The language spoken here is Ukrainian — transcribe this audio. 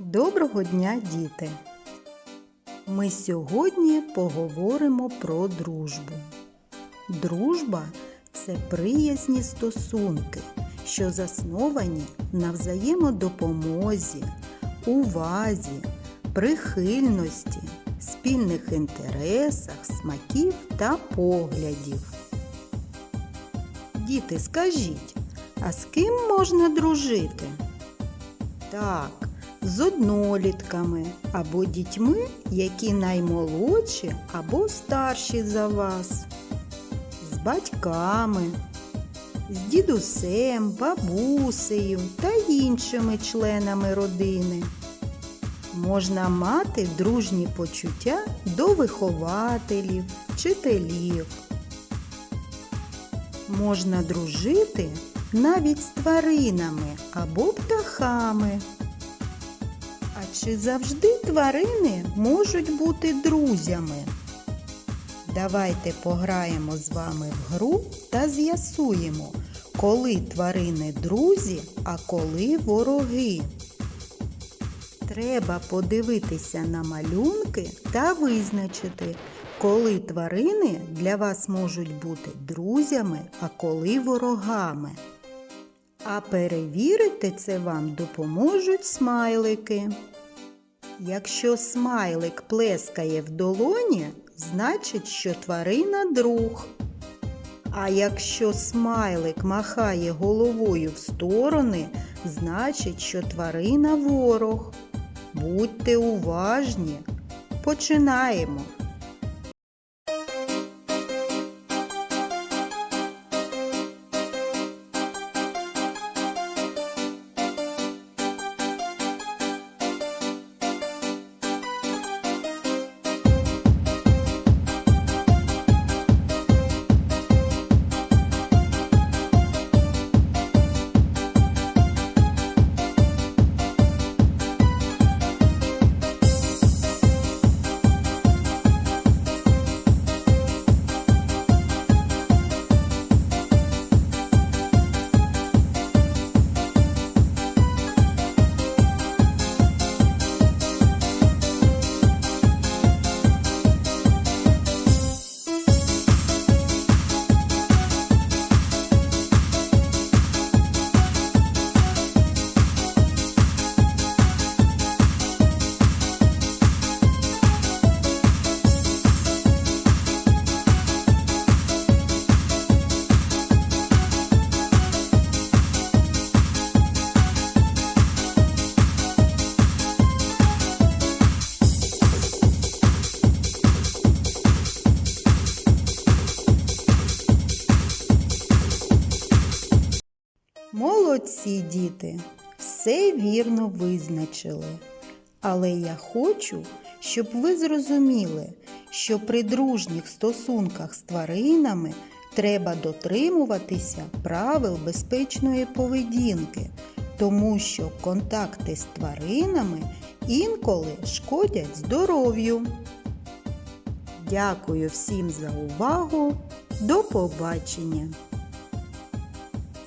Доброго дня, діти! Ми сьогодні поговоримо про дружбу. Дружба це приязні стосунки, що засновані на взаємодопомозі, увазі, прихильності, спільних інтересах, смаків та поглядів. Діти, скажіть, а з ким можна дружити? Так, з однолітками або дітьми, які наймолодші або старші за вас, з батьками, з дідусем, бабусею та іншими членами родини. Можна мати дружні почуття до вихователів, вчителів. Можна дружити навіть з тваринами або птахами. А чи завжди тварини можуть бути друзями? Давайте пограємо з вами в гру та з'ясуємо, коли тварини друзі, а коли вороги. Треба подивитися на малюнки та визначити, коли тварини для вас можуть бути друзями, а коли ворогами. А перевірити це вам допоможуть смайлики. Якщо смайлик плескає в долоні, значить, що тварина друг. А якщо смайлик махає головою в сторони, значить, що тварина ворог. Будьте уважні. Починаємо. Молодці, діти, все вірно визначили. Але я хочу, щоб ви зрозуміли, що при дружніх стосунках з тваринами треба дотримуватися правил безпечної поведінки, тому що контакти з тваринами інколи шкодять здоров'ю. Дякую всім за увагу. До побачення!